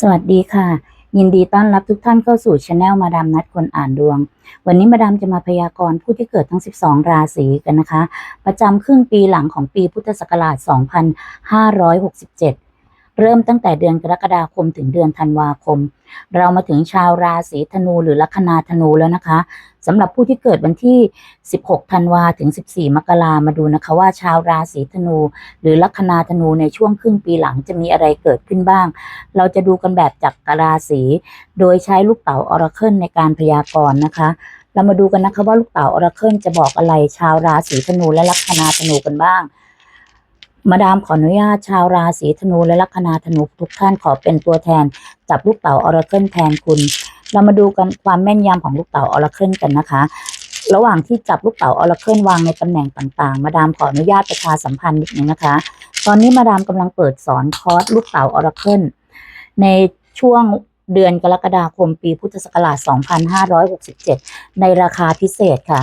สวัสดีค่ะ ยินดีต้อนรับทุกท่านเข้าสู่ช anel มาดามนัดคนอ่านดวง วันนี้มาดามจะมาพยากรณ์ผู้ที่เกิดทั้ง 12 ราศีกันนะคะ ประจำครึ่งปีหลังของปีพุทธศักราช 2567 เริ่มตั้งแต่เดือนกรกฎาคมถึงเดือนธันวาคม เรามาถึงชาวราศีธนูหรือลัคนาธนูแล้วนะคะสำหรับผู้ที่เกิดวันที่ 16 ธันวาถึง 14 มกรามาดูนะคะว่าชาวราศีธนู หรือลัคนาธนูในช่วงครึ่งปีหลังจะมีอะไรเกิดขึ้นบ้าง เราจะดูกันแบบจักรราศี โดยใช้ลูกเต๋าออราเคิลในการพยากรณ์นะคะ เรามาดูกันนะคะว่าลูกเต๋าออราเคิลจะบอกอะไรชาวราศีธนูและลัคนาธนูกันบ้าง มาดามขออนุญาตชาวราศีธนูและลัคนาธนูทุกท่านขอเป็นตัวแทนจับลูกเต๋าออราเคิลแทนคุณ เรามาดูกันความแม่นยำของลูกเต๋าออราเคิลกันนะคะ ระหว่างที่จับลูกเต๋าออราเคิลวางในตำแหน่งต่างๆ มาดามขออนุญาตประชาสัมพันธ์นิดนึงนะคะ ตอนนี้มาดามกำลังเปิดสอนคอร์สลูกเต๋าออราเคิลในช่วงเดือนกรกฎาคมปีพุทธศักราช 2567 ในราคาพิเศษค่ะ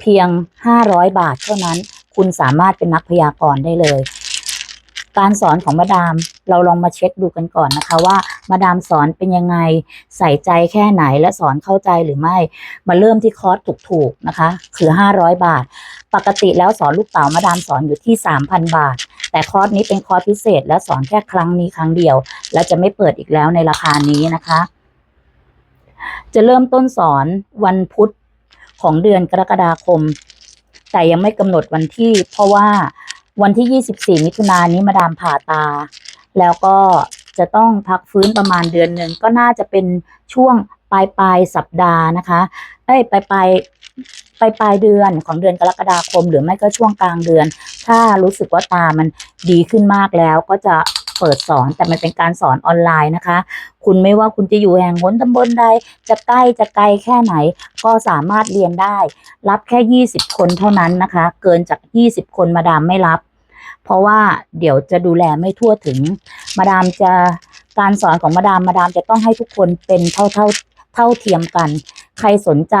เพียง 500 บาทเท่านั้น คุณสามารถเป็นนักพยากรณ์ได้เลย การสอนของมาดาม เราลองมาเช็คดูกันก่อนนะคะ ว่ามาดามสอนเป็นยังไงใส่ใจแค่ไหนและสอนเข้าใจหรือไม่ มาเริ่มที่คอร์สถูกๆนะคะ คือ 500 บาท ปกติแล้วสอนลูกเต๋ามาดามสอนอยู่ที่ 3,000 บาท แต่คอร์สนี้เป็นคอร์สพิเศษ และสอนแค่ครั้งนี้ครั้งเดียว และจะไม่เปิดอีกแล้วในราคานี้นะคะ จะเริ่มต้นสอนวันพุธของเดือนกรกฎาคม แต่ยังไม่กำหนดวันที่ เพราะว่า วันที่ 24 มิถุนายนนี้มาดามผ่าตา แล้วก็จะต้องพักฟื้นประมาณเดือนหนึ่งก็น่าจะเป็นช่วงปลายปลายสัปดาห์นะคะ เอ้ยปลายปลายปลายปลายเดือนของเดือนกรกฎาคม หรือไม่ก็ช่วงกลางเดือน ถ้ารู้สึกว่าตามันดีขึ้นมากแล้วก็จะ เปิดสอน แต่มันเป็นการสอนออนไลน์นะคะ คุณไม่ว่าคุณจะอยู่แห่งหนตำบลใด จะใกล้จะไกลแค่ไหน ก็สามารถเรียนได้ รับแค่ 20 คนเท่านั้นนะคะ เกินจาก 20 คนมาดามไม่รับ เพราะว่าเดี๋ยวจะดูแลไม่ทั่วถึง มาดามจะการสอนของมาดามมาดามจะต้องให้ทุกคนเป็นเท่าเท่าเท่าเทียมกัน ใครสนใจ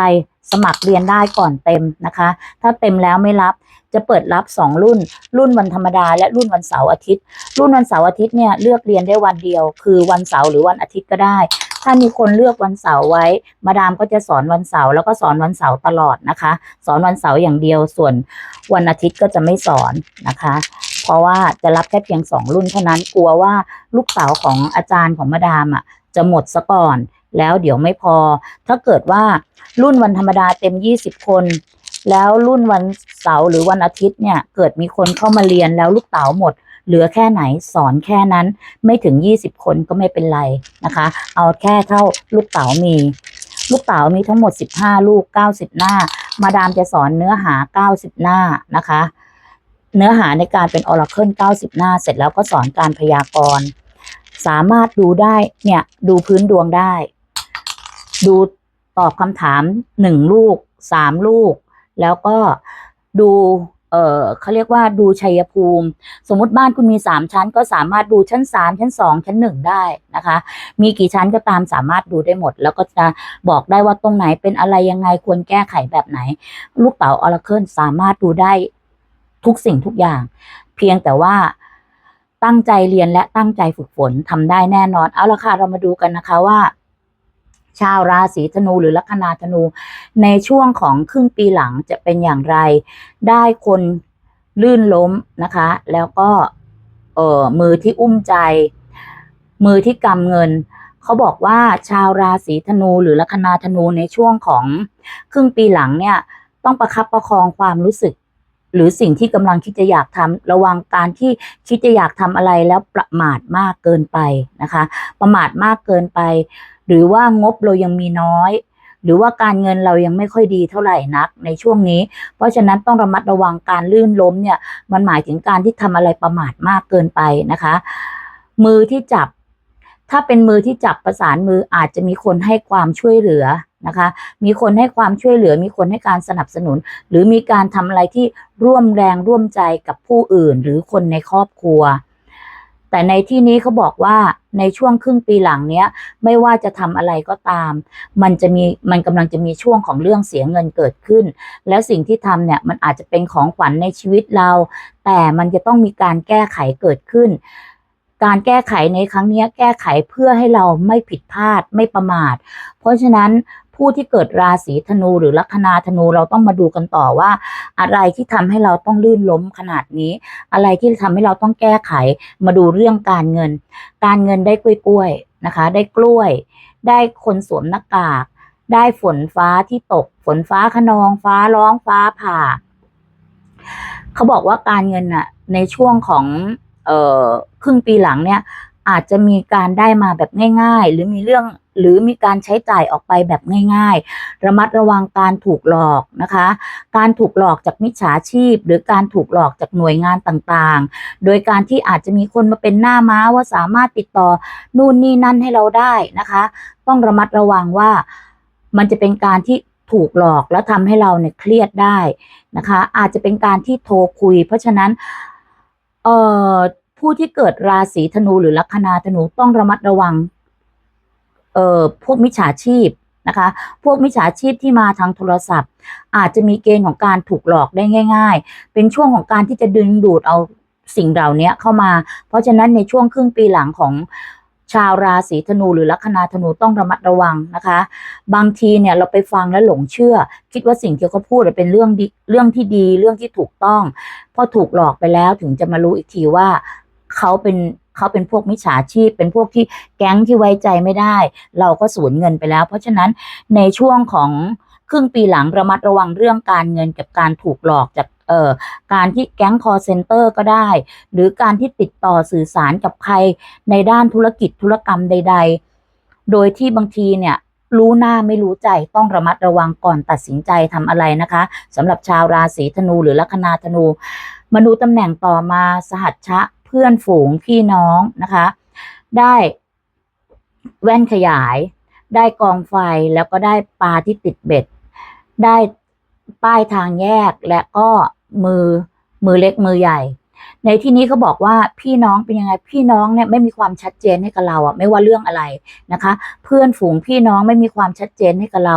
สมัครเรียนได้ก่อนเต็มนะคะ ถ้าเต็มแล้วไม่รับ จะเปิดรับ 2 รุ่น รุ่นวันธรรมดา และรุ่นวันเสาร์อาทิตย์ รุ่นวันเสาร์อาทิตย์เนี่ยเลือกเรียนได้วันเดียว คือวันเสาร์หรือวันอาทิตย์ก็ได้ ถ้ามีคนเลือกวันเสาร์ไว้ มาดามก็จะสอนวันเสาร์แล้วก็สอนวันเสาร์ตลอดนะคะ สอนวันเสาร์อย่างเดียว ส่วนวันอาทิตย์ก็จะไม่สอนนะคะ เพราะว่าจะรับแค่เพียงสองรุ่นเท่านั้น กลัวว่าลูกสาวของอาจารย์ของมาดามอะจะหมดซะก่อนแล้วเดี๋ยวไม่พอ ถ้าเกิดว่ารุ่นวันธรรมดาเต็ม 20 คน แล้วรุ่นวันเสาร์หรือวันอาทิตย์เนี่ย เกิดมีคนเข้ามาเรียนแล้วลูกเต๋าหมด เหลือแค่ไหนสอนแค่นั้น ไม่ถึง 20 คนก็ไม่เป็นไรนะคะ เอาแค่เท่าลูกเต๋ามี ลูกเต๋ามีทั้งหมด 15 ลูก 90 หน้า มาดามจะสอนเนื้อหา 90 หน้านะคะ เนื้อหาในการเป็น Oracle 90 หน้า เสร็จแล้วก็สอนการพยากรณ์สามารถดูได้เนี่ยดูพื้นดวงได้ ดูตอบคำถามหนึ่งลูกสามลูก แล้วก็ดูเออเขาเรียกว่าดูชัยภูมิ สมมติบ้านคุณมีสามชั้น ก็สามารถดูชั้นสามชั้นสองชั้นหนึ่งได้นะคะ มีกี่ชั้นก็ตามสามารถดูได้หมด แล้วก็จะบอกได้ว่าตรงไหนเป็นอะไรยังไงควรแก้ไขแบบไหน ลูกเต๋าออร์เคิลสามารถดูได้ทุกสิ่งทุกอย่าง เพียงแต่ว่าตั้งใจเรียนและตั้งใจฝึกฝนทำได้แน่นอน เอาละค่ะเรามาดูกันนะคะว่า ชาวราศีธนูหรือลัคนาธนู ในช่วงของครึ่งปีหลังจะเป็นอย่างไร ได้คนลื่นล้มนะคะ แล้วก็เอ่อมือที่อุ้มใจ มือที่กำเงิน เขาบอกว่าชาวราศีธนูหรือลัคนาธนูในช่วงของครึ่งปีหลังเนี่ย ต้องประคับประคองความรู้สึก หรือสิ่งที่กำลังคิดจะอยากทำระวังการที่คิดจะอยากทำอะไรแล้วประมาทมากเกินไปนะคะ ประมาทมากเกินไป หรือว่างบเรายังมีน้อย หรือว่าการเงินเรายังไม่ค่อยดีเท่าไหร่นักในช่วงนี้ เพราะฉะนั้นต้องระมัดระวังการลื่นล้มเนี่ยมันหมายถึงการที่ทำอะไรประมาทมากเกินไปนะคะ มือที่จับถ้าเป็นมือที่จับประสานมืออาจจะมีคนให้ความช่วยเหลือ นะคะ มีคนให้ความช่วยเหลือ มีคนให้การสนับสนุน หรือมีการทำอะไรที่ร่วมแรงร่วมใจกับผู้อื่น หรือคนในครอบครัว แต่ในที่นี้เขาบอกว่าในช่วงครึ่งปีหลังเนี้ย ไม่ว่าจะทำอะไรก็ตาม มันจะมีมันกำลังจะมีช่วงของเรื่องเสียเงินเกิดขึ้น แล้วสิ่งที่ทำเนี่ยมันอาจจะเป็นของขวัญในชีวิตเรา แต่มันจะต้องมีการแก้ไขเกิดขึ้นการแก้ไขในครั้งนี้แก้ไขเพื่อให้เราไม่ผิดพลาดไม่ประมาท เพราะฉะนั้น ผู้ที่เกิดราศีธนูหรือลัคนาธนูเราต้องมาดูกันต่อว่า อะไรที่ทำให้เราต้องลื่นล้มขนาดนี้ อะไรที่ทำให้เราต้องแก้ไข มาดูเรื่องการเงิน การเงินได้กล้วยๆนะคะ ได้กล้วย ได้คนสวมหน้ากาก ได้ฝนฟ้าที่ตก ฝนฟ้าขนองฟ้าร้องฟ้าผ่า เขาบอกว่าการเงินน่ะในช่วงของเอ่อครึ่งปีหลังเนี่ย อาจจะมีการได้มาแบบง่าย ๆ หรือมีเรื่องหรือมีการใช้จ่ายออกไปแบบง่าย ๆ ระมัดระวังการถูกหลอกนะคะ การถูกหลอกจากมิจฉาชีพ หรือการถูกหลอกจากหน่วยงานต่างๆ โดยการที่อาจจะมีคนมาเป็นหน้าม้าว่าสามารถติดต่อนู่นนี่นั่นให้เราได้นะคะ ต้องระมัดระวังว่ามันจะเป็นการที่ถูกหลอกแล้วทำให้เราเนี่ยเครียดได้นะคะ อาจจะเป็นการที่โทรคุย เพราะฉะนั้นเอ่อ ผู้ที่เกิดราศีธนูหรือลัคนาธนูต้องระมัดระวัง เอ่อพวกมิจฉาชีพนะคะ พวกมิจฉาชีพที่มาทางโทรศัพท์ อาจจะมีเกณฑ์ของการถูกหลอกได้ง่าย ๆ เป็นช่วงของการที่จะดึงดูดเอาสิ่งเหล่านี้เข้ามา เพราะฉะนั้นในช่วงครึ่งปีหลังของชาวราศีธนูหรือลัคนาธนูต้องระมัดระวังนะคะ บางทีเนี่ยเราไปฟังแล้วหลงเชื่อ คิดว่าสิ่งที่เขาพูดเป็นเรื่องดีเรื่องที่ดีเรื่องที่ถูกต้อง พอถูกหลอกไปแล้วถึงจะมารู้อีกทีว่า เขาเป็นเขาเป็นพวกมิจฉาชีพ เป็นพวกที่แก๊งที่ไว้ใจไม่ได้ เราก็สูญเงินไปแล้ว เพราะฉะนั้นในช่วงของครึ่งปีหลังระมัดระวังเรื่องการเงินกับการถูกหลอกจากเอ่อการที่แก๊งคอร์เซนเตอร์ก็ได้ หรือการที่ติดต่อสื่อสารกับใครในด้านธุรกิจธุรกรรมใด ๆ โดยที่บางทีเนี่ยรู้หน้าไม่รู้ใจต้องระมัดระวังก่อนตัดสินใจทำอะไรนะคะสำหรับชาวราศีธนูหรือลัคนาธนูมาดูตำแหน่งต่อมาสหัชชะ พื่อนฝูงพี่น้องนะคะ ได้แว่นขยาย ได้กองไฟแล้วก็ได้ปลาที่ติดเบ็ด ได้ป้ายทางแยกและก็มือมือเล็กมือใหญ่ ในที่นี้เขาบอกว่าพี่น้องเป็นยังไงพี่น้องเนี่ยไม่มีความชัดเจนให้กับเราอะไม่ว่าเรื่องอะไรนะคะ เพื่อนฝูงพี่น้องไม่มีความชัดเจนให้กับเรา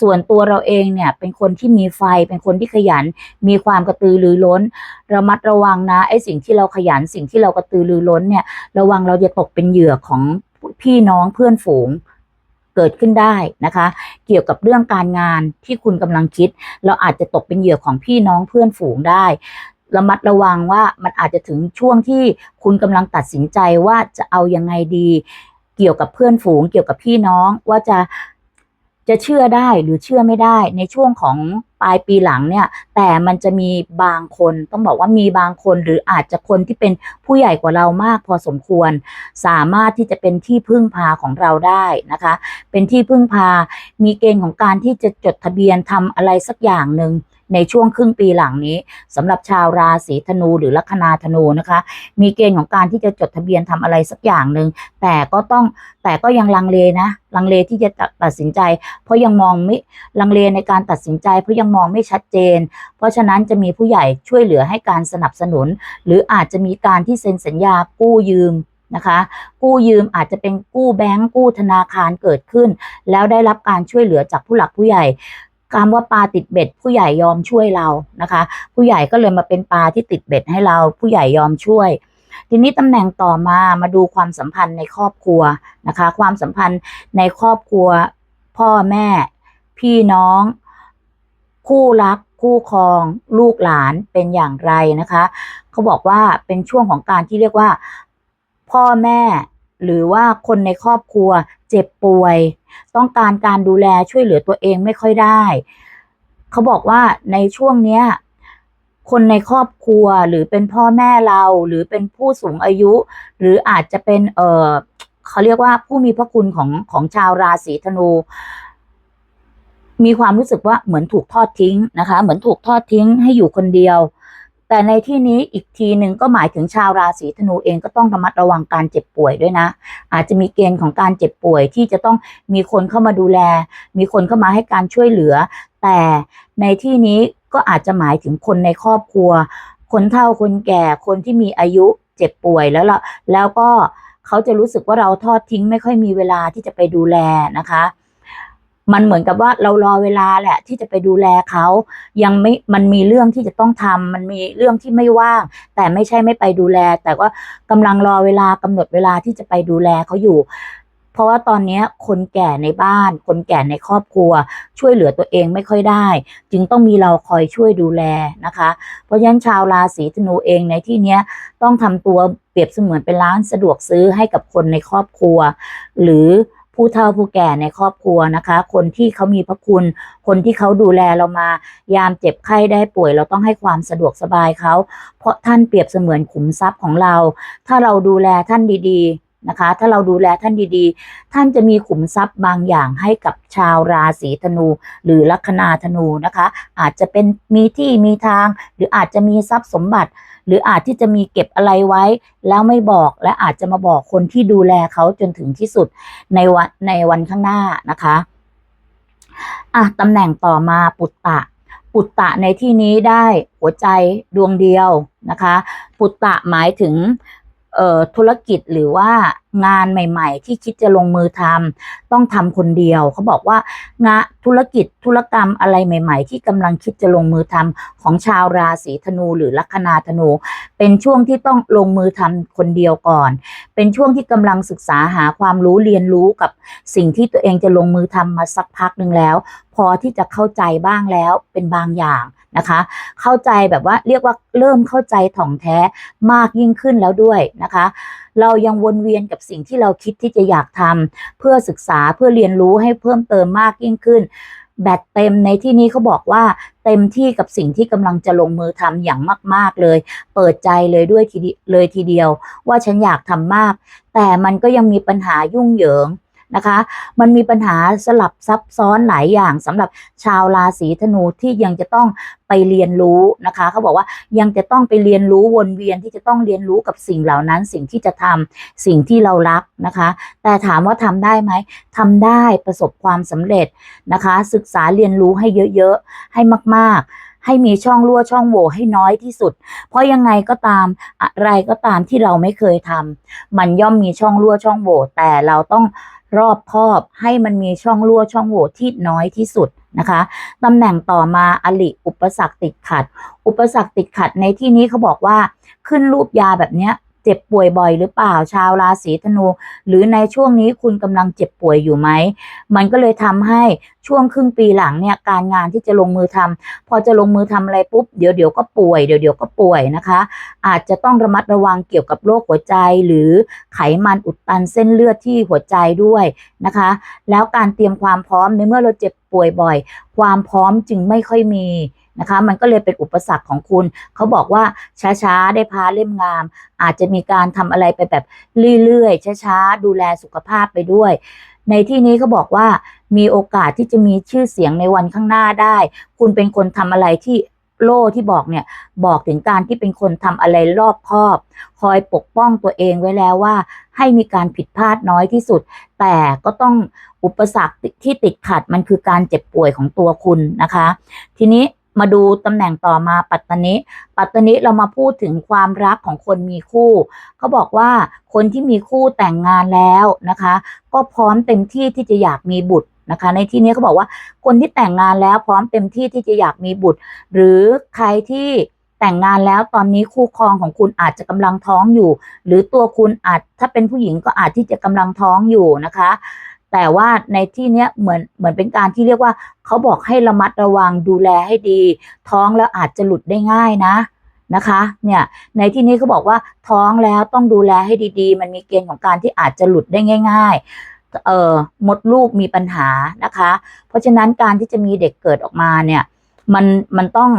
ส่วนตัวเราเองเนี่ยเป็นคนที่มีไฟเป็นคนที่ขยัน มีความกระตือรือร้น ระมัดระวังนะไอ้สิ่งที่เราขยันสิ่งที่เรากระตือรือร้นเนี่ยระวังเราจะตกเป็นเหยื่อของพี่น้องเพื่อนฝูงเกิดขึ้นได้นะคะ เกี่ยวกับเรื่องการงานที่คุณกำลังคิด เราอาจจะตกเป็นเหยื่อของพี่น้องเพื่อนฝูงได้ ระมัดระวังว่ามันอาจจะถึงช่วงที่คุณกำลังตัดสินใจว่าจะเอายังไงดี เกี่ยวกับเพื่อนฝูง เกี่ยวกับพี่น้องว่าจะจะเชื่อได้หรือเชื่อไม่ได้ในช่วงของปลายปีหลังเนี่ย แต่มันจะมีบางคนต้องบอกว่ามีบางคนหรืออาจจะคนที่เป็นผู้ใหญ่กว่าเรามากพอสมควร สามารถที่จะเป็นที่พึ่งพาของเราได้นะคะ เป็นที่พึ่งพา มีเกณฑ์ของการที่จะจดทะเบียนทำอะไรสักอย่างหนึ่ง ในช่วงครึ่งปีหลังนี้สำหรับชาวราศีธนูหรือลัคนาธนูนะคะ มีเกณฑ์ของการที่จะจดทะเบียนทำอะไรสักอย่างหนึ่งแต่ก็ต้องแต่ก็ยังลังเลนะ ลังเลที่จะตัดสินใจ เพราะยังมองไม่ลังเลในการตัดสินใจ เพราะยังมองไม่ชัดเจน เพราะฉะนั้นจะมีผู้ใหญ่ช่วยเหลือให้การสนับสนุน หรืออาจจะมีการที่เซ็นสัญญากู้ยืมนะคะกู้ยืมอาจจะเป็นกู้แบงก์กู้ธนาคารเกิดขึ้น แล้วได้รับการช่วยเหลือจากผู้หลักผู้ใหญ่ คำว่าปลาติดเบ็ด ผู้ใหญ่ยอมช่วยเรานะคะ ผู้ใหญ่ก็เลยมาเป็นปลาที่ติดเบ็ดให้เรา ผู้ใหญ่ยอมช่วย ทีนี้ตำแหน่งต่อมามาดูความสัมพันธ์ในครอบครัวนะคะ ความสัมพันธ์ในครอบครัว พ่อแม่ พี่น้อง คู่รัก คู่ครอง ลูกหลานเป็นอย่างไรนะคะ เขาบอกว่าเป็นช่วงของการที่เรียกว่า พ่อแม่ หรือว่าคนในครอบครัว เจ็บป่วย ต้องการการดูแลช่วยเหลือตัวเองไม่ค่อยได้ เขาบอกว่าในช่วงเนี้ยคนในครอบครัวหรือเป็นพ่อแม่เราหรือเป็นผู้สูงอายุ หรืออาจจะเป็นเออเขาเรียกว่าผู้มีพระคุณของของชาวราศีธนู มีความรู้สึกว่าเหมือนถูกทอดทิ้งนะคะ เหมือนถูกทอดทิ้งให้อยู่คนเดียว แต่ในที่นี้อีกทีหนึ่งก็หมายถึงชาวราศีธนูเองก็ต้องระมัดระวังการเจ็บป่วยด้วยนะ อาจจะมีเกณฑ์ของการเจ็บป่วยที่จะต้องมีคนเข้ามาดูแล มีคนเข้ามาให้การช่วยเหลือ แต่ในที่นี้ก็อาจจะหมายถึงคนในครอบครัว คนเฒ่าคนแก่คนที่มีอายุเจ็บป่วยแล้วละแล้วก็เขาจะรู้สึกว่าเราทอดทิ้งไม่ค่อยมีเวลาที่จะไปดูแลนะคะ มันเหมือนกับว่าเรารอเวลาแหละ ที่จะไปดูแลเขายังไม่มันมีเรื่องที่จะต้องทำมันมีเรื่องที่ไม่ว่าง แต่ไม่ใช่ไม่ไปดูแล แต่ว่ากำลังรอเวลากำหนดเวลาที่จะไปดูแลเขาอยู่ เพราะว่าตอนเนี้คนแก่ในบ้าน คนแก่ในครอบครัว ช่วยเหลือตัวเองไม่ค่อยได้ จึงต้องมีเราคอยช่วยดูแลนะคะ เพราะฉะนั้นชาวราศีธนูเองในที่เนี้ยต้องทำตัวเปรียบเสมือนเป็นร้านสะดวกซื้อให้กับคนในครอบครัว หรือ ผู้เฒ่าผู้แก่ในครอบครัวนะคะ คนที่เขามีพระคุณ คนที่เขาดูแลเรามายามเจ็บไข้ได้ป่วย เราต้องให้ความสะดวกสบายเขา เพราะท่านเปรียบเสมือนขุมทรัพย์ของเรา ถ้าเราดูแลท่านดีๆนะคะ ถ้าเราดูแลท่านดีๆ ท่านจะมีขุมทรัพย์บางอย่างให้กับชาวราศีธนู หรือลัคนาธนูนะคะ อาจจะเป็นมีที่มีทาง หรืออาจจะมีทรัพย์สมบัติ หรืออาจที่จะมีเก็บอะไรไว้ แล้วไม่บอกและอาจจะมาบอกคนที่ดูแลเขาจนถึงที่สุดในวันในวันข้างหน้านะคะอะตำแหน่งต่อมาปุตตะ ปุตตะในที่นี้ได้หัวใจดวงเดียวนะคะ ปุตตะหมายถึง ธุรกิจหรือว่างานใหม่ ๆ ที่คิดจะลงมือทำต้องทำคนเดียว เขาบอกว่างาธุรกิจธุรกรรมอะไรใหม่ ๆ ที่กำลังคิดจะลงมือทำของชาวราศีธนูหรือลัคนาธนู เป็นช่วงที่ต้องลงมือทำคนเดียวก่อน เป็นช่วงที่กำลังศึกษาหาความรู้เรียนรู้กับสิ่งที่ตัวเองจะลงมือทำมาสักพักหนึ่งแล้ว พอที่จะเข้าใจบ้างแล้วเป็นบางอย่าง นะคะ เข้าใจแบบว่าเรียกว่าเริ่มเข้าใจถ่องแท้มากยิ่งขึ้นแล้วด้วยนะคะ เรายังวนเวียนกับสิ่งที่เราคิดที่จะอยากทำเพื่อศึกษาเพื่อเรียนรู้ให้เพิ่มเติมมากยิ่งขึ้น แบตเต็มในที่นี้เขาบอกว่าเต็มที่กับสิ่งที่กำลังจะลงมือทำอย่างมาก ๆเลย เปิดใจเลยด้วยทีเดีเลยทีเดียว ว่าฉันอยากทำมาก แต่มันก็ยังมีปัญหายุ่งเหยิง นะคะ มันมีปัญหาสลับซับซ้อนหลายอย่างสำหรับชาวราศีธนูที่ยังจะต้องไปเรียนรู้นะคะ เขาบอกว่ายังจะต้องไปเรียนรู้วนเวียนที่จะต้องเรียนรู้กับสิ่งเหล่านั้น สิ่งที่จะทำสิ่งที่เรารักนะคะ แต่ถามว่าทำได้ไหมทำได้ประสบความสำเร็จนะคะ ศึกษาเรียนรู้ให้เยอะๆ ให้มาก ๆให้มีช่องรั่วช่องโหว่ให้น้อยที่สุด เพราะยังไงก็ตามอะไรก็ตามที่เราไม่เคยทำมันย่อมมีช่องรั่วช่องโหว่แต่เราต้อง รอบคอบให้มันมีช่องรั่วช่องโหว่ที่น้อยที่สุดนะคะตำแหน่งต่อมาอลิอุปสรรคติดขัด อุปสรรคติดขัดในที่นี้เขาบอกว่าขึ้นรูปยาแบบเนี้ย เจ็บป่วยบ่อยหรือเปล่าชาวราศีธนู หรือในช่วงนี้คุณกำลังเจ็บป่วยอยู่ไหม มันก็เลยทำให้ช่วงครึ่งปีหลังเนี่ยการงานที่จะลงมือทำพอจะลงมือทำอะไรปุ๊บเดี๋ยวเดี๋ยวก็ป่วยเดี๋ยวเดี๋ยวก็ป่วยนะคะ อาจจะต้องระมัดระวังเกี่ยวกับโรคหัวใจ หรือไขมันอุดตันเส้นเลือดที่หัวใจด้วยนะคะ แล้วการเตรียมความพร้อมในเมื่อเราเจ็บป่วยบ่อย ความพร้อมจึงไม่ค่อยมี นะคะ มันก็เลยเป็นอุปสรรคของคุณ เขาบอกว่าช้าๆ ได้พาเล่มงาม อาจจะมีการทำอะไรไปแบบเรื่อยๆ ช้าๆ ดูแลสุขภาพไปด้วย ในที่นี้เขาบอกว่ามีโอกาสที่จะมีชื่อเสียงในวันข้างหน้าได้ คุณเป็นคนทำอะไรที่โล่ที่บอกเนี่ยบอกถึงการที่เป็นคนทำอะไรรอบคอบ คอยปกป้องตัวเองไว้แล้วว่า ให้มีการผิดพลาดน้อยที่สุด แต่ก็ต้องอุปสรรคที่ติดขัดมันคือการเจ็บป่วยของตัวคุณนะคะ ทีนี้ มาดูตำแหน่งต่อมาปัตตนิปัตตนิเรามาพูดถึงความรักของคนมีคู่เขาบอกว่าคนที่มีคู่แต่งงานแล้วนะคะ ก็พร้อมเต็มที่ที่จะอยากมีบุตรนะคะ ในที่นี้เขาบอกว่าคนที่แต่งงานแล้วพร้อมเต็มที่ที่จะอยากมีบุตร หรือใครที่แต่งงานแล้วตอนนี้คู่ครองของคุณอาจจะกำลังท้องอยู่ หรือตัวคุณอาจถ้าเป็นผู้หญิงก็อาจที่จะกำลังท้องอยู่นะคะ แต่ว่าในที่เนี้ยเหมือนเหมือนเป็นการที่เรียกว่าเขาบอกให้ระมัดระวังดูแลให้ดี ท้องแล้วอาจจะหลุดได้ง่ายนะนะคะเนี่ยในที่นี้เขาบอกว่าท้องแล้วต้องดูแลให้ดีๆ มันมีเกณฑ์ของการที่อาจจะหลุดได้ง่าย ๆ เอ่อมดลูกมีปัญหานะคะ เพราะฉะนั้นการที่จะมีเด็กเกิดออกมาเนี่ยมันมันต้อง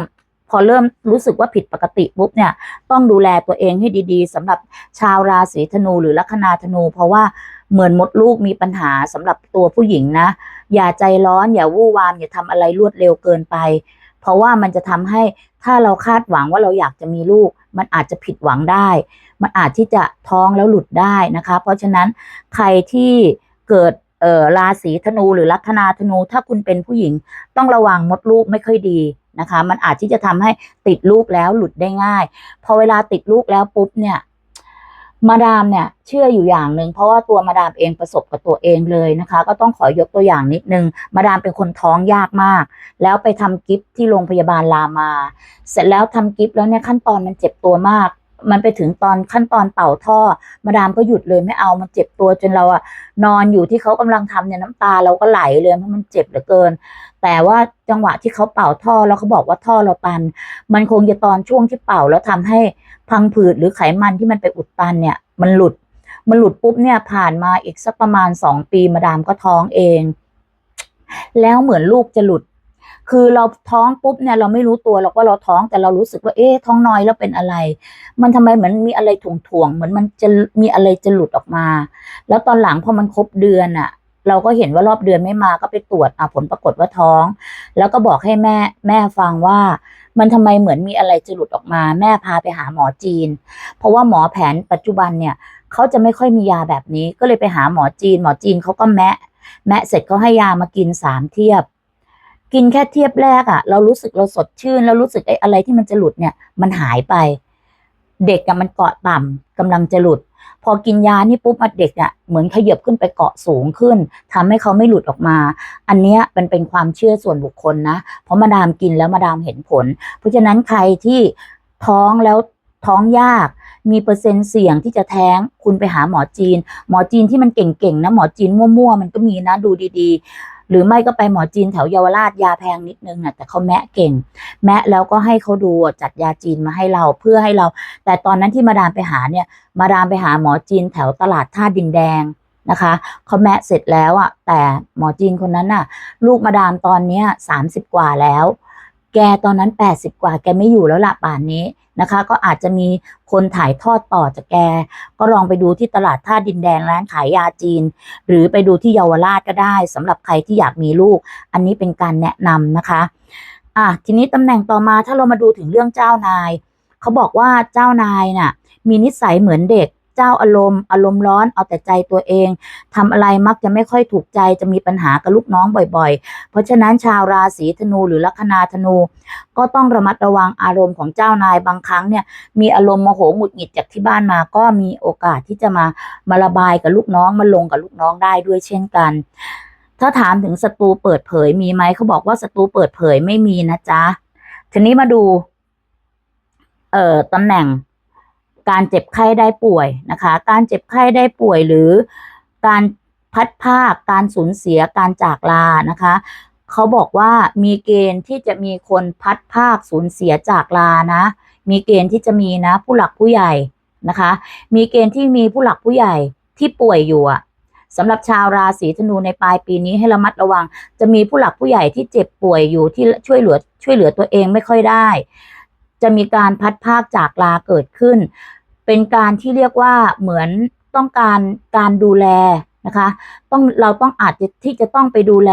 พอเริ่มรู้สึกว่าผิดปกติปุ๊บเนี่ยต้องดูแลตัวเองให้ดีๆสำหรับชาวราศีธนูหรือลัคนาธนู เพราะว่า เหมือนมดลูกมีปัญหาสำหรับตัวผู้หญิงนะ อย่าใจร้อนอย่าวู่วาม อย่าทำอะไรรวดเร็วเกินไป เพราะว่ามันจะทำให้ถ้าเราคาดหวังว่าเราอยากจะมีลูก มันอาจจะผิดหวังได้ มันอาจที่จะท้องแล้วหลุดได้นะคะ เพราะฉะนั้นใครที่เกิดเอ่อราศีธนูหรือลัคนาธนู ถ้าคุณเป็นผู้หญิงต้องระวังมดลูกไม่ค่อยดีนะคะ มันอาจที่จะทำให้ติดลูกแล้วหลุดได้ง่าย พอเวลาติดลูกแล้วปุ๊บเนี่ย มาดามเนี่ยเชื่ออยู่อย่างหนึ่งเพราะว่าตัวมาดามเองประสบกับตัวเองเลยนะคะ ก็ต้องขอยกตัวอย่างนิดนึง มาดามเป็นคนท้องยากมาก แล้วไปทำกิฟที่โรงพยาบาลรามา เสร็จแล้วทำกิฟแล้วเนี่ยขั้นตอนมันเจ็บตัวมาก มันไปถึงตอนขั้นตอนเป่าท่อ มาดามก็หยุดเลยไม่เอามันเจ็บตัวจนเราอะนอนอยู่ที่เขากำลังทำเนี่ยน้ำตาเราก็ไหลเลยเพราะมันเจ็บเหลือเกิน แต่ว่าจังหวะที่เขาเป่าท่อแล้วเขาบอกว่าท่อเราตัน มันคงจะตอนช่วงที่เป่าแล้วทำให้ พังผืดหรือไขมันที่มันไปอุดตันเนี่ย มันหลุด มันหลุดปุ๊บเนี่ยผ่านมาอีกสักประมาณสองปีมาดามก็ท้องเอง แล้วเหมือนลูกจะหลุด คือเราท้องปุ๊บเนี่ยเราไม่รู้ตัวหรอกว่าเราท้องแต่เรารู้สึกว่าเอ๊ะท้องน้อยแล้วเป็นอะไร มันทำไมเหมือนมีอะไรถ่วงๆเหมือนมันจะมีอะไรจะหลุดออกมา แล้วตอนหลังพอมันครบเดือนอะเราก็เห็นว่ารอบเดือนไม่มาก็ไปตรวจอะผลปรากฏว่าท้อง แล้วก็บอกให้แม่แม่ฟังว่า มันทำไมเหมือนมีอะไรจะหลุดออกมา แม่พาไปหาหมอจีน เพราะว่าหมอแผนปัจจุบันเนี่ยเขาจะไม่ค่อยมียาแบบนี้ ก็เลยไปหาหมอจีน หมอจีนเขาก็แมะ แมะเสร็จเขาให้ยามากินสามเทียบ กินแค่เทียบแรกอะ่ะ เรารู้สึกเราสดชื่นแล้วรู้สึกไอ้อะไรที่มันจะหลุดเนี่ย มันหายไป เด็กอะมันเกาะต่ำกำลังจะหลุด พอกินยานี่ปุ๊บเด็กอะเหมือนขยับขึ้นไปเกาะสูงขึ้นทำให้เขาไม่หลุดออกมา อันเนี้ยมันเป็นความเชื่อส่วนบุคคลนะ เพราะมาดามกินแล้วมาดามเห็นผล เพราะฉะนั้นใครที่ท้องแล้วท้องยาก มีเปอร์เซ็นต์เสี่ยงที่จะแท้ง คุณไปหาหมอจีน หมอจีนที่มันเก่งๆนะ หมอจีนมั่วๆ มันก็มีนะ ดูดีๆ หรือไม่ก็ไปหมอจีนแถวเยาวราชยาแพงนิดนึงนะแต่เขาแมะเก่ง แมะแล้วก็ให้เขาดูจัดยาจีนมาให้เราเพื่อให้เรา แต่ตอนนั้นที่มาดามไปหาเนี่ย มาดามไปหาหมอจีนแถวตลาดท่าดินแดงนะคะเขาแมะเสร็จแล้วอะแต่หมอจีนคนนั้นน่ะ ลูกมาดามตอนเนี้ยสามสิบกว่าแล้ว แกตอนนั้นแปดสิบกว่า แกไม่อยู่แล้วละป่านนี้นะคะ ก็อาจจะมีคนถ่ายทอดต่อจากแก ก็ลองไปดูที่ตลาดท่าดินแดงร้านขายยาจีน หรือไปดูที่เยาวราชก็ได้สำหรับใครที่อยากมีลูก อันนี้เป็นการแนะนำนะคะอะทีนี้ตำแหน่งต่อมาถ้าเรามาดูถึงเรื่องเจ้านาย เขาบอกว่าเจ้านายน่ะมีนิสัยเหมือนเด็ก เจ้าอารมณ์ อารมณ์ร้อนเอาแต่ใจตัวเองทำอะไรมักจะไม่ค่อยถูกใจจะมีปัญหากับลูกน้องบ่อย ๆ เพราะฉะนั้นชาวราศีธนูหรือลัคนาธนู ก็ต้องระมัดระวังอารมณ์ของเจ้านายบางครั้งเนี่ยมีอารมณ์โมโหหงุดหงิดจากที่บ้านมา ก็มีโอกาสที่จะมามาระบายกับลูกน้องมาลงกับลูกน้องได้ด้วยเช่นกันถ้าถามถึงศัตรูเปิดเผยมีไหมเขาบอกว่าศัตรูเปิดเผยไม่มีนะจ๊ะ ทีนี้มาดู เอ่อตำแหน่ง การเจ็บไข้ได้ป่วยนะคะ การเจ็บไข้ได้ป่วยหรือการพัดภาคการสูญเสียการจากลานะคะเขาบอกว่ามีเกณฑ์ที่จะมีคนพัดภาคสูญเสียจากลานะ มีเกณฑ์ที่จะมีนะผู้หลักผู้ใหญ่นะคะ มีเกณฑ์ที่มีผู้หลักผู้ใหญ่ที่ป่วยอยู่อะสำหรับชาวราศีธนูในปลายปีนี้ให้ระมัดระวัง จะมีผู้หลักผู้ใหญ่ที่เจ็บป่วยอยู่ที่ช่วยเหลือช่วยเหลือตัวเองไม่ค่อยได้ จะมีการพัดภาคจากลาเกิดขึ้น เป็นการที่เรียกว่าเหมือนต้องการการดูแลนะคะต้องเราต้องอาจจะที่จะต้องไปดูแล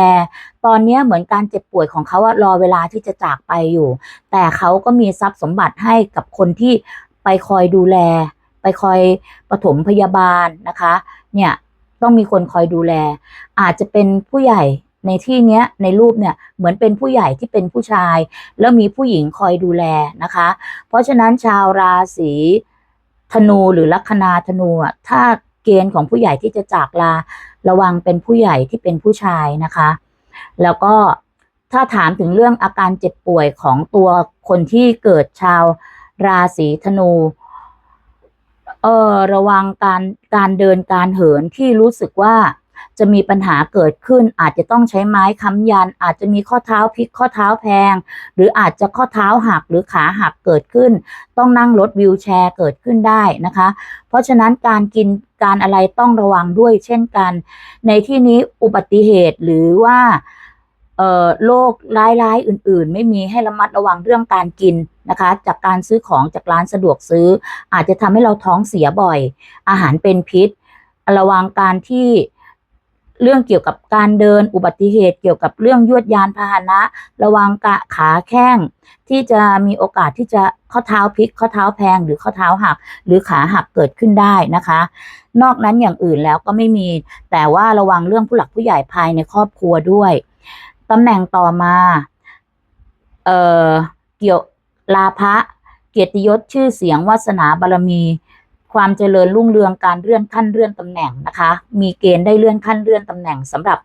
ตอนนี้เหมือนการเจ็บป่วยของเขาอะรอเวลาที่จะจากไปอยู่ แต่เขาก็มีทรัพย์สมบัติให้กับคนที่ไปคอยดูแล ไปคอยปฐมพยาบาลนะคะเนี่ยต้องมีคนคอยดูแล อาจจะเป็นผู้ใหญ่ในที่เนี้ยในรูปเนี่ยเหมือนเป็นผู้ใหญ่ที่เป็นผู้ชาย แล้วมีผู้หญิงคอยดูแลนะคะ เพราะฉะนั้นชาวราศี ธนูหรือลัคนาธนูอะถ้าเกณฑ์ของผู้ใหญ่ที่จะจากลาระวังเป็นผู้ใหญ่ที่เป็นผู้ชายนะคะ แล้วก็ถ้าถามถึงเรื่องอาการเจ็บป่วยของตัวคนที่เกิดชาวราศีธนู เออระวังการการเดินการเหินที่รู้สึกว่า จะมีปัญหาเกิดขึ้น อาจจะต้องใช้ไม้ค้ำยัน อาจจะมีข้อเท้าพลิกข้อเท้าแพง หรืออาจจะข้อเท้าหักหรือขาหักเกิดขึ้น ต้องนั่งรถวิวแชร์เกิดขึ้นได้นะคะ เพราะฉะนั้นการกินการอะไรต้องระวังด้วยเช่นกัน ในที่นี้อุบัติเหตุหรือว่าโรคร้ายๆ อื่นๆ ไม่มีให้ระมัดระวังเรื่องการกินนะคะ จากการซื้อของจากร้านสะดวกซื้อ อาจจะทำให้เราท้องเสียบ่อย อาหารเป็นพิษ ระวังการที่ เรื่องเกี่ยวกับการเดินอุบัติเหตุเกี่ยวกับเรื่องยวดยานพาหนะ ระวังกะขาแข้ง ที่จะมีโอกาสที่จะข้อเท้าพลิก ข้อเท้าแพงหรือข้อเท้าหัก หรือขาหักเกิดขึ้นได้นะคะ นอกนั้นอย่างอื่นแล้วก็ไม่มี แต่ว่าระวังเรื่องผู้หลักผู้ใหญ่ภายในครอบครัวด้วยตำแหน่งต่อมาเอ่อเกี่ยวลาภะเกียรติยศชื่อเสียงวาสนาบารมี ความเจริญรุ่งเรืองการเลื่อนขั้นเลื่อนตำแหน่งนะคะ มีเกณฑ์ได้เลื่อนขั้นเลื่อนตำแหน่งสำหรับ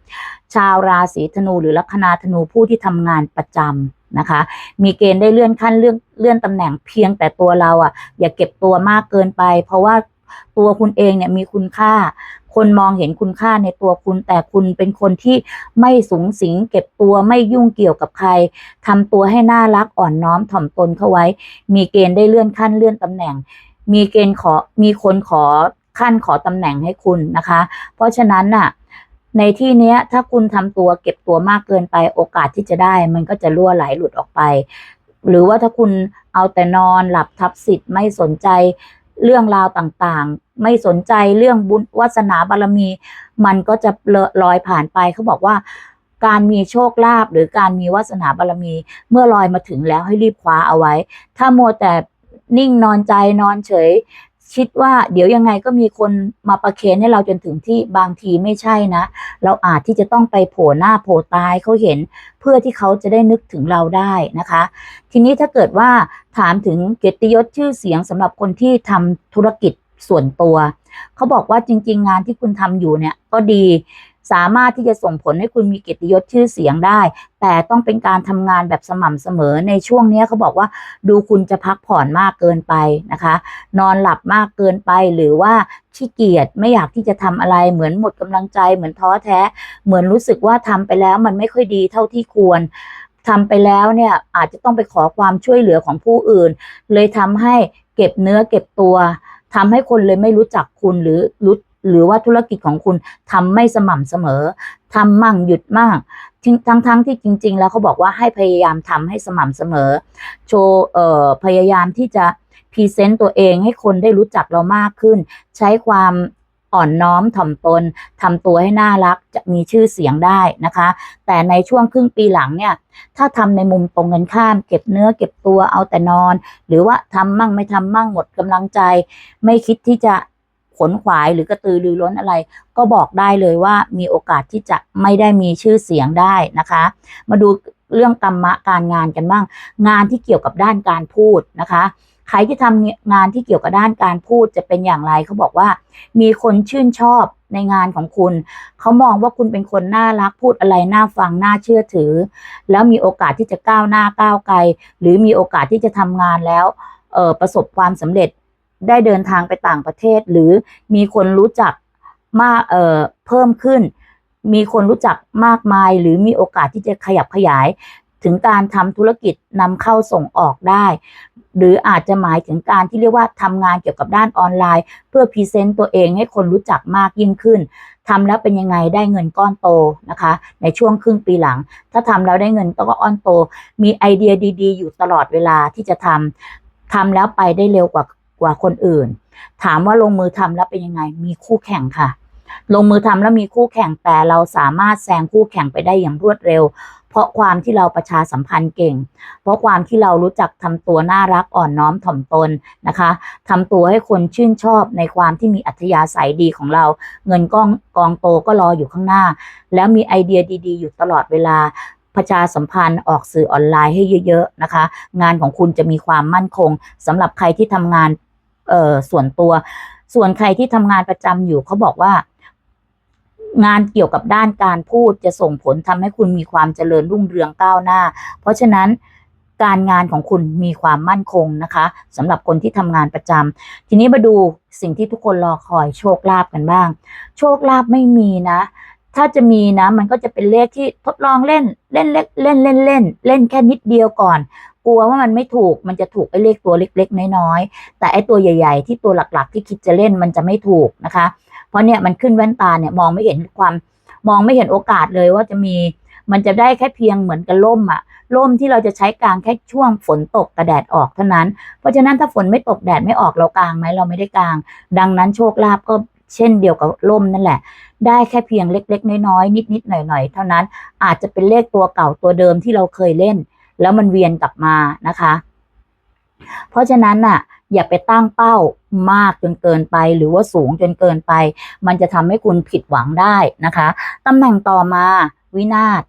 ชาวราศีธนูหรือลัคนาธนูผู้ที่ทำงานประจำนะคะ มีเกณฑ์ได้เลื่อนขั้นเลื่อนเลื่อนตำแหน่งเพียงแต่ตัวเราอะ อย่าเก็บตัวมากเกินไป เพราะว่าตัวคุณเองเนี่ยมีคุณค่า คนมองเห็นคุณค่าในตัวคุณ แต่คุณเป็นคนที่ไม่สูงสิง เก็บตัวไม่ยุ่งเกี่ยวกับใครทำตัวให้น่ารักอ่อนน้อมถ่อมตนเข้าไว้ มีเกณฑ์ได้เลื่อนขั้นเลื่อนตำแหน่ง มีเกณฑ์ขอมีคนขอขั้นขอตำแหน่งให้คุณนะคะ เพราะฉะนั้นน่ะในที่เนี้ยถ้าคุณทำตัวเก็บตัวมากเกินไปโอกาสที่จะได้ มันก็จะรั่วไหลหลุดออกไป หรือว่าถ้าคุณเอาแต่นอนหลับทับสิทธิ์ไม่สนใจเรื่องราวต่างๆ ไม่สนใจเรื่องบุญวาสนาบารมี มันก็จะเลอะลอยผ่านไปเขาบอกว่า การมีโชคลาภหรือการมีวาสนาบารมี เมื่อลอยมาถึงแล้วให้รีบคว้าเอาไว้ ถ้ามัวแต่ นิ่งนอนใจนอนเฉย คิดว่าเดี๋ยวยังไงก็มีคนมาประเคนให้เราจนถึงที่บางทีไม่ใช่นะ เราอาจที่จะต้องไปโผล่หน้าโผล่ตายเขาเห็น เพื่อที่เขาจะได้นึกถึงเราได้นะคะ ทีนี้ถ้าเกิดว่าถามถึงเกียรติยศชื่อเสียงสำหรับคนที่ทำธุรกิจส่วนตัว เขาบอกว่าจริง ๆ งานที่คุณทำอยู่เนี่ยก็ดี สามารถที่จะส่งผลให้คุณมีเกียรติยศชื่อเสียงได้ แต่ต้องเป็นการทำงานแบบสม่ำเสมอในช่วงนี้เขาบอกว่า ดูคุณจะพักผ่อนมากเกินไปนะคะ นอนหลับมากเกินไปหรือว่าขี้เกียจไม่อยากที่จะทำอะไรเหมือนหมดกำลังใจเหมือนท้อแท้ เหมือนรู้สึกว่าทำไปแล้วมันไม่ค่อยดีเท่าที่ควรทำไปแล้วเนี่ยอาจจะต้องไปขอความช่วยเหลือของผู้อื่น เลยทำให้เก็บเนื้อเก็บตัวทำให้คนเลยไม่รู้จักคุณหรือรู้ หรือว่าธุรกิจของคุณทำไม่สม่ำเสมอทำมั่งหยุดมั่งทั้งทั้งที่จริง ๆ แล้วเขาบอกว่าให้พยายามทำให้สม่ำเสมอ โชว์เอ่อพยายามที่จะพรีเซนต์ตัวเองให้คนได้รู้จักเรามากขึ้น ใช้ความอ่อนน้อมถ่อมตนทำตัวให้น่ารักจะมีชื่อเสียงได้นะคะ แต่ในช่วงครึ่งปีหลังเนี่ย ถ้าทำในมุมตรงกันข้าม เก็บเนื้อเก็บตัวเอาแต่นอน หรือว่าทำมั่งไม่ทำมั่งหมดกำลังใจ ไม่คิดที่จะ ขนขวายหรือกระตือรือร้นอะไร ก็บอกได้เลยว่ามีโอกาสที่จะไม่ได้มีชื่อเสียงได้นะคะ มาดูเรื่องกรรมะการงานกันบ้าง งานที่เกี่ยวกับด้านการพูดนะคะใครที่ทำงานที่เกี่ยวกับด้านการพูดจะเป็นอย่างไรเขาบอกว่า มีคนชื่นชอบในงานของคุณ เขามองว่าคุณเป็นคนน่ารักพูดอะไรน่าฟังน่าเชื่อถือ แล้วมีโอกาสที่จะก้าวหน้าก้าวไกล หรือมีโอกาสที่จะทำงานแล้วประสบความสำเร็จ ได้เดินทางไปต่างประเทศ หรือมีคนรู้จักมากเอ่อเพิ่มขึ้น มีคนรู้จักมากมาย หรือมีโอกาสที่จะขยับขยาย ถึงการทำธุรกิจนำเข้าส่งออกได้ หรืออาจจะหมายถึงการที่เรียกว่าทำงานเกี่ยวกับด้านออนไลน์ เพื่อพรีเซนต์ตัวเองให้คนรู้จักมากยิ่งขึ้นทำแล้วเป็นยังไงได้เงินก้อนโตนะคะ ในช่วงครึ่งปีหลัง ถ้าทำแล้วได้เงินก็ก้อนโต มีไอเดียดี ๆ อยู่ตลอดเวลาที่จะทำทำแล้วไปได้เร็วกว่า กว่าคนอื่น ถามว่าลงมือทำแล้วเป็นยังไง มีคู่แข่งค่ะ ลงมือทำแล้วมีคู่แข่งแต่เราสามารถแซงคู่แข่งไปได้อย่างรวดเร็ว เพราะความที่เราประชาสัมพันธ์เก่ง เพราะความที่เรารู้จักทำตัวน่ารักอ่อนน้อมถ่อมตนนะคะทำตัวให้คนชื่นชอบในความที่มีอัธยาศัยดีของเรา เงินกองกองโตก็รออยู่ข้างหน้า แล้วมีไอเดียดีๆ อยู่ตลอดเวลาประชาสัมพันธ์ออกสื่อออนไลน์ให้เยอะ ๆ นะคะ งานของคุณจะมีความมั่นคงสำหรับใครที่ทำงาน เอ่อส่วนตัว ส่วนใครที่ทำงานประจำอยู่เขาบอกว่า งานเกี่ยวกับด้านการพูดจะส่งผลทำให้คุณมีความเจริญรุ่งเรืองก้าวหน้า เพราะฉะนั้นการงานของคุณมีความมั่นคงนะคะสำหรับคนที่ทำงานประจำทีนี้มาดูสิ่งที่ทุกคนรอคอยโชคลาภกันบ้าง โชคลาภไม่มีนะ ถ้าจะมีนะ มันก็จะเป็นเลขที่ทดลองเล่นเล่นเล่นเล่นเล่นเล่นเล่นแค่นิดเดียวก่อน กลัวว่ามันไม่ถูกมันจะถูกไอ้เลขตัวเล็ก ๆ น้อยๆแต่ไอ้ตัวใหญ่ๆ ที่ตัวหลักๆ ที่คิดจะเล่นมันจะไม่ถูกนะคะ เพราะเนี่ยมันขึ้นแว่นตาเนี่ยมองไม่เห็นความมองไม่เห็นโอกาสเลยว่าจะมีมันจะได้แค่เพียงเหมือนกับล่มอะล่มที่เราจะใช้กลางแค่ช่วงฝนตกกระแดดออกเท่านั้น เพราะฉะนั้นถ้าฝนไม่ตกแดดไม่ออกเรากลางไหมเราไม่ได้กลาง ดังนั้นโชคลาภก็เช่นเดียวกับล่มนั่นแหละ ได้แค่เพียงเล็ก ๆ น้อยๆนิดๆหน่อยๆเท่านั้น อาจจะเป็นเลขตัวเก่าตัวเดิมที่เราเคยเล่น แล้วมันเวียนกลับมานะคะ เพราะฉะนั้นน่ะ อย่าไปตั้งเป้ามากจนเกินไป หรือว่าสูงจนเกินไป มันจะทำให้คุณผิดหวังได้นะคะตำแหน่งต่อมาวินาศ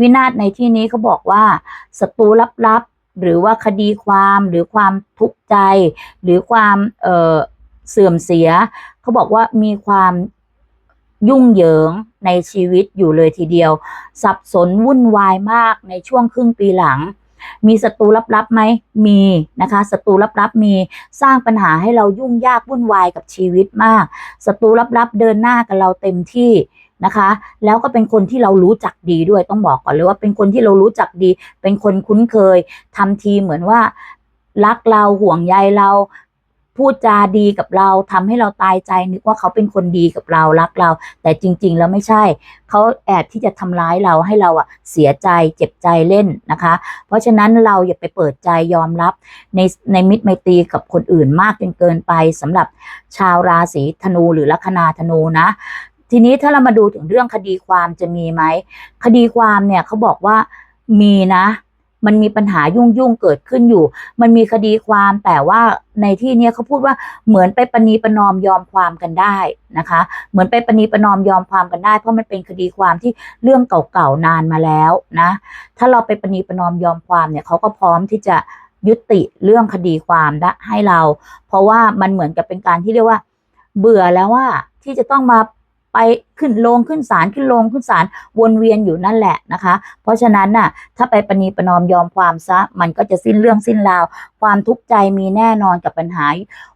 วินาศในที่นี้เขาบอกว่าศัตรูลับๆ หรือว่าคดีความหรือความทุกข์ใจ หรือความเเสื่อมเสีย เขาบอกว่ามีความ ยุ่งเหยิงในชีวิตอยู่เลยทีเดียว สับสนวุ่นวายมากในช่วงครึ่งปีหลัง มีศัตรูลับๆไหมมีนะคะศัตรูลับๆมีสร้างปัญหาให้เรายุ่งยากวุ่นวายกับชีวิตมากศัตรูลับๆเดินหน้ากับเราเต็มที่นะคะ แล้วก็เป็นคนที่เรารู้จักดีด้วยต้องบอกก่อนเลยว่าเป็นคนที่เรารู้จักดี เป็นคนคุ้นเคยทำทีเหมือนว่ารักเราห่วงใยเรา พูดจาดีกับเราทำให้เราตายใจนึกว่าเขาเป็นคนดีกับเรารักเรา แต่จริง ๆ แล้วไม่ใช่ เขาแอบที่จะทำร้ายเราให้เราอะเสียใจเจ็บใจเล่นนะคะ เพราะฉะนั้นเราอย่าไปเปิดใจยอมรับในในมิตรไมตรีกับคนอื่นมากจนเกินไปสำหรับชาวราศีธนูหรือลัคนาธนูนะทีนี้ถ้าเรามาดูถึงเรื่องคดีความจะมีไหมคดีความเนี่ยเขาบอกว่ามีนะ มันมีปัญหายุ่งยุ่งเกิดขึ้นอยู่ มันมีคดีความแต่ว่าในที่เนี้ยเขาพูดว่าเหมือนไปประนีประนอมยอมความกันได้นะคะ เหมือนไปประนีประนอมยอมความกันได้ เพราะมันเป็นคดีความที่เรื่องเก่าๆนานมาแล้วนะ ถ้าเราไปประนีประนอมยอมความเนี่ยเขาก็พร้อมที่จะยุติเรื่องคดีความได้ให้เรา เพราะว่ามันเหมือนกับเป็นการที่เรียกว่า เบื่อแล้วว่าที่จะต้องมา ไปขึ้นลงขึ้นศาลขึ้นลงขึ้นศาลวนเวียนอยู่นั่นแหละนะคะ เพราะฉะนั้นน่ะถ้าไปประนีประนอมยอมความซะมันก็จะสิ้นเรื่องสิ้นราว ความทุกข์ใจมีแน่นอนกับปัญหา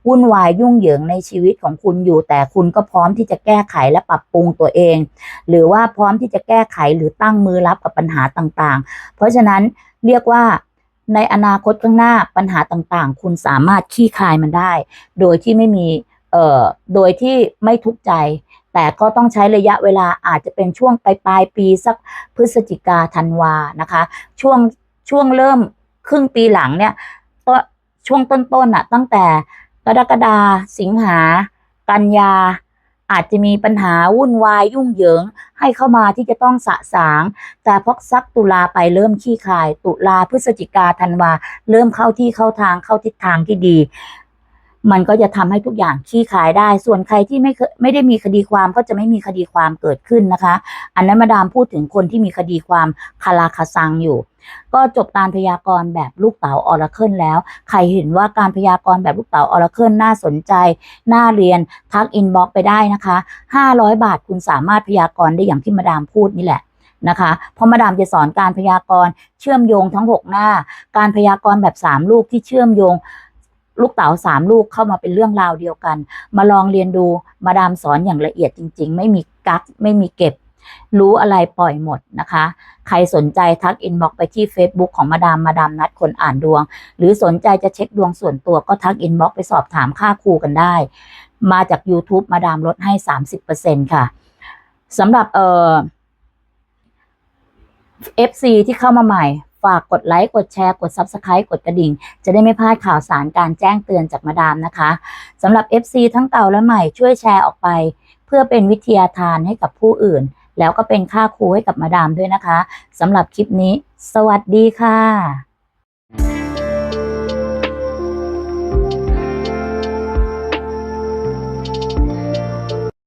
วุ่นวายยุ่งเหยิงในชีวิตของคุณอยู่ แต่คุณก็พร้อมที่จะแก้ไขและปรับปรุงตัวเอง หรือว่าพร้อมที่จะแก้ไขหรือตั้งมือรับกับปัญหาต่างๆ เพราะฉะนั้นเรียกว่าในอนาคตข้างหน้าปัญหาต่างๆ คุณสามารถขี้คายมันได้ โดยที่ไม่มีเอ่อโดยที่ไม่ทุกข์ใจ แต่ก็ต้องใช้ระยะเวลาอาจจะเป็นช่วงปลายปลายปีสักพฤศจิกาธันวานะคะ ช่วงช่วงเริ่มครึ่งปีหลังเนี่ยก็ช่วงต้นๆน่ะตั้งแต่กรกฎาสิงหา กันยา อาจจะมีปัญหาวุ่นวายยุ่งเหยิง ให้เข้ามาที่จะต้องสะสาง แต่พอสักตุลาไปเริ่มขี้คาย ตุลาพฤศจิกาธันวา เริ่มเข้าที่เข้าทางเข้าทิศทางที่ดี มันก็จะทำให้ทุกอย่างขี้คายได้ ส่วนใครที่ไม่เคยไม่ได้มีคดีความก็จะไม่มีคดีความเกิดขึ้นนะคะ อันนั้นมาดามพูดถึงคนที่มีคดีความคาราคาซังอยู่ ก็จบการพยากรณ์แบบลูกเต๋าออราเคิลแล้ว ใครเห็นว่าการพยากรณ์แบบลูกเต๋าออราเคิลน่าสนใจ น่าเรียนทักอินบ็อกไปได้นะคะ 500 บาทคุณสามารถพยากรณ์ได้อย่างที่มาดามพูดนี่แหละนะคะเพราะมาดามจะสอนการพยากรณ์เชื่อมโยงทั้ง 6 หน้า การพยากรณ์แบบ 3 ลูกที่เชื่อมโยง ลูกเต๋าสามลูกเข้ามาเป็นเรื่องราวเดียวกัน มาลองเรียนดูมาดามสอนอย่างละเอียดจริง ๆ ไม่มีกักไม่มีเก็บ รู้อะไรปล่อยหมดนะคะ ใครสนใจทักอินบ็อกไปที่ Facebook ของมาดามมาดามนัดคนอ่านดวง หรือสนใจจะเช็คดวงส่วนตัวก็ทักอินบ็อกไปสอบถามค่าครูกันได้ มาจาก YouTube มาดามลดให้ 30%ค่ะสำหรับเอ่อ FC ที่เข้ามาใหม่ ฝากกดไลค์กดแชร์กด Subscribe กดกระดิ่ง จะได้ไม่พลาดข่าวสารการแจ้งเตือนจากมาดามนะคะสำหรับ FC ทั้งเก่าและใหม่ช่วยแชร์ออกไป เพื่อเป็นวิทยาทานให้กับผู้อื่น แล้วก็เป็นค่าครูให้กับมาดามด้วยนะคะสำหรับคลิปนี้ สวัสดีค่ะ